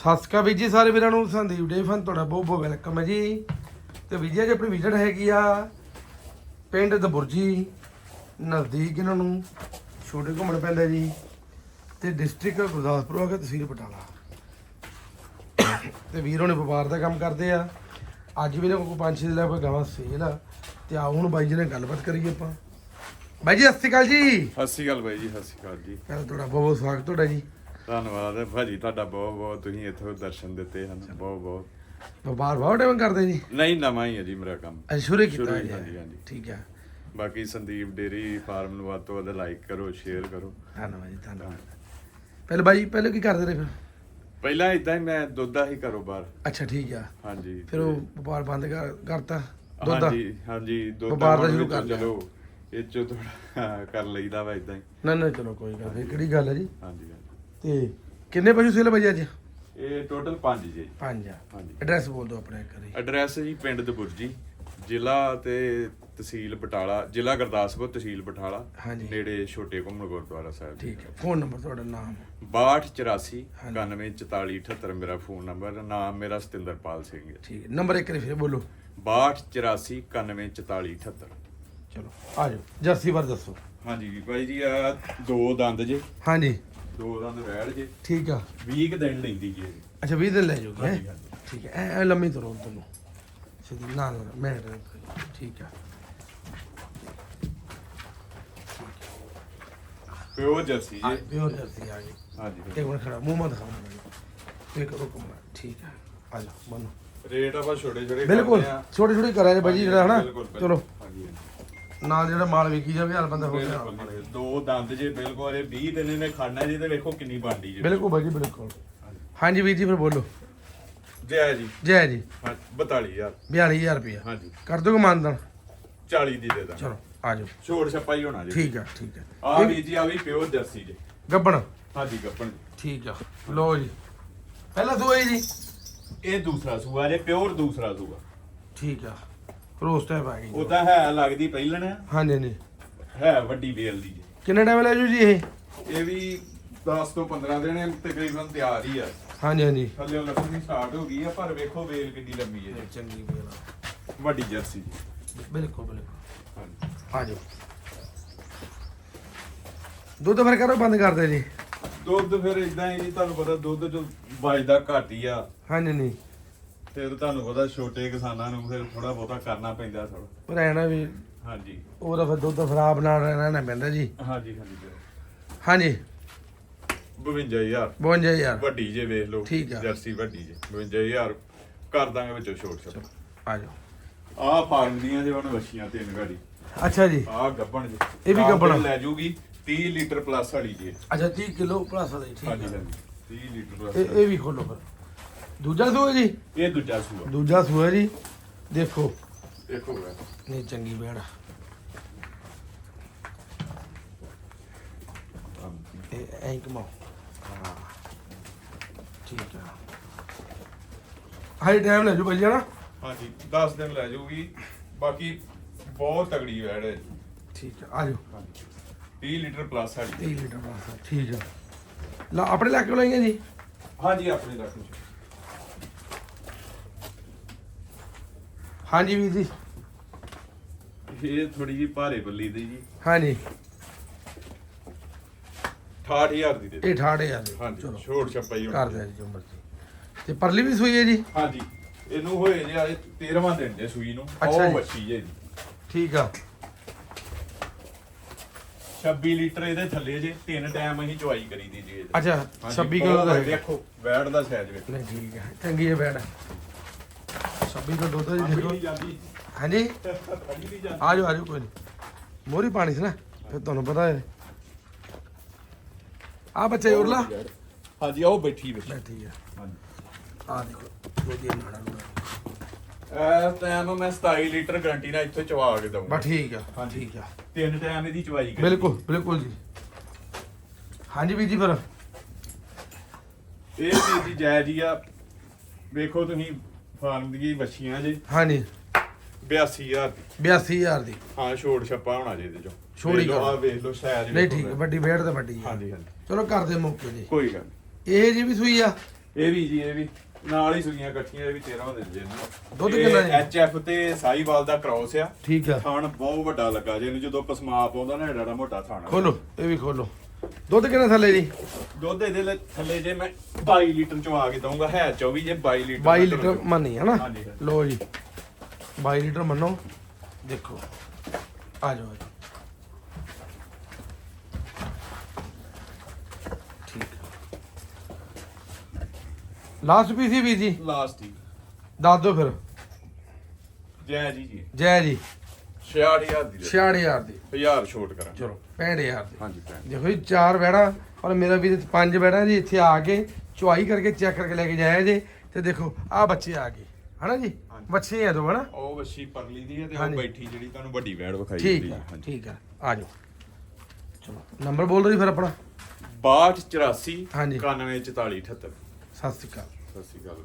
ਸਤਿ ਸ਼੍ਰੀ ਅਕਾਲ ਜੀ ਸਾਰੇ ਵੀਰਾਂ ਨੂੰ ਸੰਦੀਪ ਡੇ ਫਨ ਤੁਹਾਡਾ ਬਹੁਤ ਬਹੁਤ ਵੈਲਕਮ ਹੈ ਜੀ। ਤੇ ਵੀਰ ਜੀ ਆਪਣੀ ਵਿਜ਼ਿਟ ਹੈਗੀ ਆ ਪਿੰਡ ਦਬੁਰਜੀ ਨਜ਼ਦੀਕ ਇਹਨਾਂ ਨੂੰ ਛੋਟੇ ਘੁੰਮਣ ਪੈਂਦਾ ਜੀ ਤੇ ਡਿਸਟ੍ਰਿਕਟ ਗੁਰਦਾਸਪੁਰ ਆ ਕੇ ਤਹਿਸੀਲ ਬਟਾਲਾ ਤੇ ਵੀਰ ਹੋਣੇ ਵਪਾਰ ਦਾ ਕੰਮ ਕਰਦੇ ਆ। ਅੱਜ ਵੀ ਇਹਨਾਂ ਕੋਲ ਪੰਜ ਛੇ ਲੈ ਕੋਈ ਗਾਵਾਂ ਸੇਲ ਆ। ਤੇ ਆਓ ਹੁਣ ਬਾਈ ਜੀ ਨਾਲ ਗੱਲਬਾਤ ਕਰੀਏ ਆਪਾਂ। ਬਾਈ ਜੀ ਸਤਿ ਸ਼੍ਰੀ ਅਕਾਲ ਜੀ। ਸਤਿ ਸ਼੍ਰੀ ਅਕਾਲ ਬਾਈ ਜੀ ਸਤਿ ਸ਼੍ਰੀ ਅਕਾਲ ਜੀ। ਤੁਹਾਡਾ ਬਹੁਤ ਬਹੁਤ ਸਵਾਗਤ ਤੁਹਾਡਾ ਜੀ। ਧੰਨਵਾਦ ਹੈ ਭਾਜੀ ਤੁਹਾਡਾ ਬਹੁਤ ਬਹੁਤ ਤੁਸੀਂ ਇੱਥੋਂ ਦਰਸ਼ਨ ਦਿੱਤੇ ਹਨ ਬਹੁਤ ਬਹੁਤ। ਵਪਾਰ ਬਹੁਤ ਟਾਈਮ ਕਰਦੇ ਜੀ? ਨਹੀਂ ਨਵਾਂ ਹੀ ਹੈ ਜੀ ਮੇਰਾ ਕੰਮ। ਅੱਜ ਸ਼ੁਰੂ ਕੀਤਾ ਸ਼ੁਰੂ ਹੀ, ਜੀ। ਹਾਂਜੀ, ਹਾਂਜੀ। ਠੀਕ ਹੈ। ਬਾਕੀ ਸੰਦੀਪ ਡੇਰੀ ਫਾਰਮ ਨੂੰ ਵੱਧ ਤੋਂ ਵੱਧ ਲਾਈਕ ਕਰੋ ਸ਼ੇਅਰ ਕਰੋ। ਧੰਨਵਾਦ ਜੀ ਧੰਨਵਾਦ। ਪਹਿਲੇ ਬਾਈ ਪਹਿਲੇ ਕੀ ਕਰਦੇ ਰਹੇ ਫਿਰ? ਪਹਿਲਾਂ ਇਦਾਂ ਹੀ ਮੈਂ ਦੁੱਧ ਦਾ ਹੀ ਕਾਰੋਬਾਰ ਅੱਛਾ ਠੀਕ ਆ। ਹਾਂਜੀ ਫਿਰ ਉਹ ਵਪਾਰ ਬੰਦ ਕਰ- ਕਰਤਾ ਦੁੱਧ ਦਾ? ਹਾਂਜੀ ਹਾਂਜੀ ਦੁੱਧ ਵਪਾਰ ਦਾ ਸ਼ੁਰੂ ਕਰ ਲਿਆ। ਚਲੋ ਇਹ ਚੋ ਥੋੜਾ ਕਰ ਲਈਦਾ ਵਾ ਇਦਾਂ ਹੀ। ਨਾ ਨਾ ਚਲੋ ਕੋਈ ਗੱਲ ਨਹੀਂ ਕਿਹੜੀ ਗੱਲ ਹੈ ਜੀ? ਹਾਂਜੀ ਹਾਂਜੀ। ਤੇ ਕਿੰਨੇ ਪਸ਼ੂ ਸੇਲ ਭਾਈ ਅੱਜ? ਇਹ ਟੋਟਲ 5 ਜੀ। ਪੰਜ ਆ। ਹਾਂਜੀ। ਐਡਰੈਸ ਬੋਲ ਦਿਓ ਆਪਣੇ ਕਰੀ ਐਡਰੈਸ ਜੀ ਪਿੰਡ ਦਬੁਰਜੀ ਜ਼ਿਲ੍ਹਾ ਤੇ ਤਹਿਸੀਲ ਬਟਾਲਾ ਜ਼ਿਲ੍ਹਾ ਗੁਰਦਾਸਪੁਰ ਤਹਿਸੀਲ ਬਟਾਲਾ ਹਾਂਜੀ। ਨੇੜੇ ਛੋਟੇ ਘੁੰਮਣ ਗੁਰਦੁਆਰਾ ਸਾਹਿਬ ਠੀਕ ਹੈ। ਫੋਨ ਨੰਬਰ ਤੁਹਾਡਾ ਨਾਮ। 6284 ਹਾਂਜੀ। 914478 ਮੇਰਾ ਫੋਨ ਨੰਬਰ ਨਾਮ ਮੇਰਾ ਸਤਿੰਦਰਪਾਲ ਸਿੰਘ ਹੈ। ਠੀਕ ਹੈ। ਨੰਬਰ ਇੱਕ ਵਾਰੀ ਫਿਰ ਬੋਲੋ। 6284 914478 ਚਲੋ ਆ ਜਾਓ। ਜਰਸੀ ਵਾਰ ਦੱਸੋ। ਹਾਂਜੀ ਭਾਈ ਜੀ ਆ ਦੋ ਦੰਦ ਜੇ। ਹਾਂਜੀ। ਦੋ ਦੰਦ ਵੈੜ ਜੇ ਠੀਕ ਆ। 20 ਕੁ ਦਿਨ ਲੈਂਦੀ ਜੀ ਇਹ। ਅੱਛਾ 20 ਦਿਨ ਲੈ ਜਾਓਗੇ ਹੈਂ? ਹਾਂਜੀ, ਹਾਂਜੀ। ਠੀਕ ਹੈ ਐ- ਐ ਲੰਮੀ ਤਰੋ ਤੈਨੂੰ ਸਿੱਧੀ ਨਾ ਨਾ ਮੈਂ ਠੀਕ ਆ। ਪਿਓਰ ਜਰਸੀ ਆ ਜੀ ਪਿਓਰ ਜਰਸੀ ਆ ਗਈ। ਹਾਂਜੀ ਇੱਕ ਮਿੰਟ ਖੜਾ ਮੂੰਹ ਮਾ ਦਿਖਾਓ ਮੈਨੂੰ। ਇੱਕ ਰੁਕ ਮਿੰਟ ਠੀਕ ਹੈ ਆ ਜਾ ਬਨੋ ਰੇਟ ਆਪਾਂ ਛੋਟੇ ਛੋਟੇ ਬਿਲਕੁਲ। ਛੋਟੇ ਛੋਟੇ ਕਰਾਂ ਜੀ ਬਾਜੀ ਜਿਹੜਾ ਹਨਾ। ਚਲੋ। ਹਾਂਜੀ, ਹਾਂਜੀ। ਨਾਲ ਜਿਹੜਾ ਮਾਲ ਵਿਕੀ ਜਾਵੇ ਹਰ ਬੰਦਾ ਹੋ ਬਿਲਕੁਲ। ਦੋ ਦੰਦ ਜੇ ਬਿਲਕੁਲ ਇਹ 20 ਦਿਨ ਇਹਨੇ ਖਾਣਾ ਜੀ ਤੇ ਵੇਖੋ ਕਿੰਨੀ ਬਣਦੀ ਜੀ। ਬਿਲਕੁਲ ਬਾਜੀ ਬਿਲਕੁਲ। ਹਾਂਜੀ ਵੀਰ ਜੀ ਫਿਰ ਬੋਲੋ। ਜੈ ਜੀ। ਜੈ ਜੀ। ਹਾਂ 42000 42000 ਰੁਪਇਆ। ਹਾਂਜੀ। ਕਰ ਦੋਗੇ ਮਾਨਦਾਨ 40 ਦੀ ਦੇ ਦਾਂ ਚਲੋ ਆ ਜਾਓ। ਛੋੜ ਛੱਪਾ ਹੀ ਹੋਣਾ ਜੀ। ਠੀਕ ਆ ਠੀਕ ਆ। ਆ ਵੀ ਜੀ ਆ ਵੀ ਪਿਓਰ ਜਰਸੀ ਜੀ। ਗੱਬਣ। ਹਾਂਜੀ ਗੱਪਣ ਠੀਕ ਆ। ਲੋ ਜੀ। ਪਹਿਲਾ ਸੂਆ ਜੀ। ਇਹ ਦੂਸਰਾ ਸੂਆ ਜੇ ਪਿਓਰ ਦੂਸਰਾ ਸੂਆ। ਠੀਕ ਆ। ਰੋਸ ਟਾਈਪ ਆ ਗਈ ਉਹ ਤਾਂ ਹੈ ਲੱਗਦੀ ਪਹਿਲਣ ਆ, ਹਾਂਜੀ ਹਾਂਜੀ। ਹੈ ਵੱਡੀ ਬੇਲ ਦੀ ਜੀ। ਕਿੰਨੇ ਟਾਈਮ ਲੈ ਜੂ ਜੀ ਇਹ? ਇਹ ਵੀ 10 ਤੋਂ 15 ਦਿਨ ਤਕਰੀਬਨ ਤਿਆਰ ਹੀ ਆ। ਹਾਂਜੀ ਹਾਂਜੀ। ਥੱਲੇ ਲੱਕੜੀ ਸਟਾਰਟ ਹੋ ਗਈ ਆ ਪਰ ਵੇਖੋ ਬੇਲ ਕਿੰਨੀ ਲੰਮੀ ਹੈ ਜੀ ਚੰਗੀ ਬੇਲਾ ਵੱਡੀ ਜਰਸੀ ਜੀ। ਬਿਲਕੁਲ ਬਿਲਕੁਲ। ਹਾਂਜੀ। ਆ ਜਾਓ। ਦੁੱਧ ਫਿਰ ਕਰੋ ਬੰਦ ਕਰ ਦੇ ਜੀ। ਦੁੱਧ ਫਿਰ ਇਦਾਂ ਹੀ ਜੀ ਤੁਹਾਨੂੰ ਪਤਾ ਦੁੱਧ ਚ ਵੱਜਦਾ ਘੱਟ ਹੀ ਆ। ਹਾਂਜੀ ਨਹੀਂ ਤੇ ਤੁਹਾਨੂੰ ਪਤਾ ਛੋਟੇ ਕਿਸਾਨਾਂ ਨੂੰ ਫਿਰ ਥੋੜਾ ਬਹੁਤਾ ਕਰਨਾ ਪੈਂਦਾ ਥੋੜਾ ਪਰ ਐਨਾ ਵੀ ਹਾਂਜੀ। ਉਹਦਾ ਫਿਰ ਦੁੱਧ ਖਰਾਬ ਨਾ ਰਹਿਣਾ ਪੈਂਦਾ ਜੀ। ਹਾਂਜੀ ਹਾਂਜੀ ਹਾਂਜੀ। 52000 52 ਯਾਰ ਵੱਡੀ ਜੇ ਵੇਖ ਲਓ ਠੀਕ ਆ। ਜਰਸੀ ਵੱਡੀ ਜੇ। 52000 ਕਰ ਦਾਂਗੇ ਵਿੱਚੋਂ ਛੋਟ ਛੋਟ। ਆ ਜਾਓ। ਆਹ ਫਾਰਮ ਦੀਆਂ ਜੇ ਉਹਨ ਵਛੀਆਂ ਤਿੰਨ ਗਾੜੀ। ਅੱਛਾ ਜੀ। ਆਹ ਗੱਬਣ ਜੀ। ਇਹ ਵੀ ਆ। ਲੈ ਜੂਗੀ 30 ਲੀਟਰ ਪਲੱਸ ਵਾਲੀ ਜੀ। ਅੱਛਾ 30 ਕਿਲੋ ਪਲੱਸ ਵਾਲੀ ਠੀਕ ਹੈ ਹਾਂਜੀ 30 ਲੀਟਰ ਪਲੱਸ ਇਹ ਵੀ ਖੋਲੋ ਫਿਰ। ਦੂਜਾ ਸੂਆ ਜੀ? ਇਹ ਦੂਜਾ ਸੂਆ। ਦੂਜਾ ਸੂਆ ਜੀ। ਦੇਖੋ। ਦੇਖੋ ਵੇ ਨਹੀਂ ਚੰਗੀ ਬੇੜ। ਇਹ ਐਂ ਕਮਾਓ ਹਾਂ। ਠੀਕ ਆ। ਹਾਈ ਟਾਈਮ ਲੈ ਜੂ ਭਾਈ ਨਾ? ਹਾਂਜੀ 10 ਦਿਨ ਲੈ ਜੂਗੀ। ਬਾਕੀ ਬਹੁਤ ਤਗੜੀ ਵੈੜ ਹੈ। ਠੀਕ ਆ ਆ ਜਾਓ। ਹਾਂਜੀ। 30 ਲੀਟਰ ਪਲੱਸ ਵਾਲੀ 30 ਲੀਟਰ ਬਸ ਠੀਕ ਆ। ਲਾ ਆਪਣੇ ਇਲਾਕੇ ਲਾਈਆਂ ਜੀ? ਹਾਂਜੀ ਆਪਣੇ ਰੱਖ ਲਓ ਹਾਂਜੀ ਵੀਰ ਜੀ। ਇਹ ਥੋੜੀ ਜੀ ਭਾਰੇ ਬੱਲੀ ਦੀ ਜੀ। ਹਾਂਜੀ। 68000 ਦੀ ਦੇ। ਇਹ ਠਾੜੇ ਆ ਜੀ ਹਾਂਜੀ ਚਲੋ। ਛੱਪਾ ਹੀ। ਕਰ ਦਿਆ ਜੀ ਜੋ ਮਰਜ਼ੀ। ਤੇ ਪਰਲੀ ਵੀ ਸੂਈ ਹੈ ਜੀ? ਹਾਂਜੀ। ਇਹਨੂੰ ਹੋਏ ਜੇ ਆਏ 13ਵਾਂ ਦਿਨ ਜੇ ਸੂਈ ਨੂੰ। ਅੱਛਾ ਉਹ ਜੀ। ਬੱਚੀ ਜੇ ਜੀ ਠੀਕ ਆ। 26 ਲੀਟਰ ਇਹਦੇ ਥੱਲੇ ਜੇ ਤਿੰਨ ਟਾਈਮ ਅਸੀਂ ਚੁਆਈ ਕਰੀ ਦੀ ਜੀ ਇਹਦੇ। ਅੱਛਾ ਹਾਂਜੀ, 26 ਕਿਲੋ ਦਾ ਹੈ ਦੇਖੋ ਵੈੜ ਦਾ ਸਾਈਜ਼ ਵੇਖੋ। ਨਹੀਂ ਠੀਕ ਹੈ। ਚੰਗੀ ਹੈ ਬੈਡ 26 ਕਿਲੋ ਦੁੱਧ ਜੀ ਦੇਖੋ। ਜਾਂਦੀ। ਹਾਂਜੀ? ਫੜੀ ਨਹੀਂ ਜਾਂਦੀ। ਆ ਜਾਓ ਆ ਜਾਓ ਕੋਈ ਨਹੀਂ। ਮੋਰੀ ਪਾਣੀ ਸੀ ਨਾ ਫਿਰ ਤੁਹਾਨੂੰ ਪਤਾ ਹੈ। ਆ ਬੱਚੇ ਉਰਲਾ। ਹਾਂਜੀ ਉਹ ਬੈਠੀ ਵਿੱਚ ਬੈਠੀ ਆ ਹਾਂਜੀ। ਆ ਦੇਖੋ ਵਧੀਆ ਨਾੜਾ ਨੂੜਾ। ਇਹ ਟਾਈਮ ਮੈਂ 27 ਲੀਟਰ ਗਰੰਟੀ ਨਾਲ ਇੱਥੇ ਚਵਾ ਕੇ ਦਊਂਗਾ। ਬਸ ਠੀਕ ਆ ਹਾਂਜੀ। ਠੀਕ ਆ। ਤਿੰਨ ਟਾਈਮ ਇਹਦੀ ਚਵਾਈ ਕਰੀ। ਬਿਲਕੁਲ ਬਿਲਕੁਲ ਜੀ। ਹਾਂਜੀ ਵੀਰ ਜੀ ਫਿਰ। ਇਹ ਵੀ ਜੀ ਜੈ ਜੀ ਆ। ਵੇਖੋ ਤੁਸੀਂ ਫਾਰਮ ਦੀ ਵੱਛੀਆਂ ਜੇ। ਹਾਂਜੀ। 82000 ਦੀ। 82000 ਦੀ। ਹਾਂ ਛੋੜ ਛੱਪਾ ਹੋਣਾ ਜੇ ਇਹਦੇ ਚੋਂ। ਛੋੜ ਹੀ ਵੇਖ ਲਓ, ਕਰ। ਆਹ ਵੇਖ ਲਓ ਸਾਈਜ਼ ਨਹੀਂ ਠੀਕ ਹੈ। ਵੱਡੀ ਬੈਡ ਤੇ ਵੱਡੀ ਆ ਹਾਂਜੀ ਹਾਂਜੀ। ਚਲੋ ਕਰਦੇ ਮੌਕੇ ਜੀ ਕੋਈ ਗੱਲ ਨੀ। ਇਹ ਜੀ ਵੀ ਸੂਈ ਆ? ਇਹ ਵੀ ਜੀ ਇਹ ਵੀ। ਨਾਲ ਹੀ ਸੁਈਆਂ ਇਕੱਠੀਆਂ ਇਹ ਵੀ 13 ਦਿੰਦੇ ਨੇ ਦੁੱਧ ਕਿੰਨਾ ਜੀ? ਐਚ ਐਫ ਤੇ ਸਾਈਵਾਲ ਦਾ ਕ੍ਰਾਸ ਆ। ਠੀਕ ਆ। ਥਣ ਬਹੁਤ ਵੱਡਾ ਲੱਗਾ ਜੇ। ਇਹਨੂੰ ਜਦੋਂ ਪਸਮਾ ਪਾਉਂਦਾ ਨਾ ਏਡਾ ਮੋਟਾ ਥਣ। ਖੋਲੋ ਇਹ ਵੀ ਖੋਲੋ। ਦੁੱਧ ਕਿੰਨਾ ਥੱਲੇ ਜੀ? ਦੁੱਧ ਇਹਦੇ ਲਈ ਥੱਲੇ ਜੇ ਮੈਂ 22 ਲੀਟਰ ਚੋਂ ਆ ਕੇ ਦਊਂਗਾ ਹੈ 24 ਜੇ 22 ਲੀਟਰ 22 ਲੀਟਰ ਮੰਨੀ ਹੈ ਨਾ? ਹਾਂਜੀ, ਹਾਂਜੀ। ਲੋ ਜੀ। 22 ਲੀਟਰ ਮੰਨੋ। ਦੇਖੋ। ਆ ਜਾਓ ਆ ਜਾਓ। ਠੀਕ। ਲਾਸਟ ਪੀਸ ਵੀ ਜੀ? ਲਾਸਟ ਹੀ ਦੱਸ ਦਿਓ ਫਿਰ। ਜੈ ਜੀ ਜੀ। ਜੈ ਜੀ। 66000 ਦੀ 66000 ਦੀ। 1000 ਛੋਟ ਕਰਾਂ ਚਲੋ 65000 ਦੀ। ਹਾਂਜੀ ਭੈਣ ਦੇਖੋ ਜੀ ਚਾਰ ਬੈੜਾ ਔਰ ਮੇਰਾ ਵੀ ਪੰਜ ਬੈੜਾ ਜੀ ਇੱਥੇ ਆ ਕੇ ਚੁਆਈ ਕਰਕੇ ਚੈੱਕ ਕਰਕੇ ਲੈ ਕੇ ਜਾਇਆ ਜੇ। ਤੇ ਦੇਖੋ ਆ ਬੱਚੇ ਆ ਗਏ। ਹਨਾ ਜੀ। ਬੱਚੇ ਆ ਦੋ ਹਨਾ? ਉਹ ਵੱਛੀ ਪਰਲੀ ਦੀ ਹੈ ਤੇ। ਉਹ ਬੈਠੀ ਜਿਹੜੀ ਤੁਹਾਨੂੰ ਵੱਡੀ ਵੈੜ ਵਿਖਾਈ ਠੀਕ ਆ। ਹਾਂਜੀ। ਠੀਕ ਆ। ਆ ਜਾਓ। ਚਲੋ ਨੰਬਰ ਬੋਲ ਜੀ ਫਿਰ ਆਪਣਾ। 62 84 ਹਾਂਜੀ। 91 44 78 ਸਤਿ ਸ਼੍ਰੀ ਅਕਾਲ। ਸਤਿ ਸ਼੍ਰੀ ਅਕਾਲ।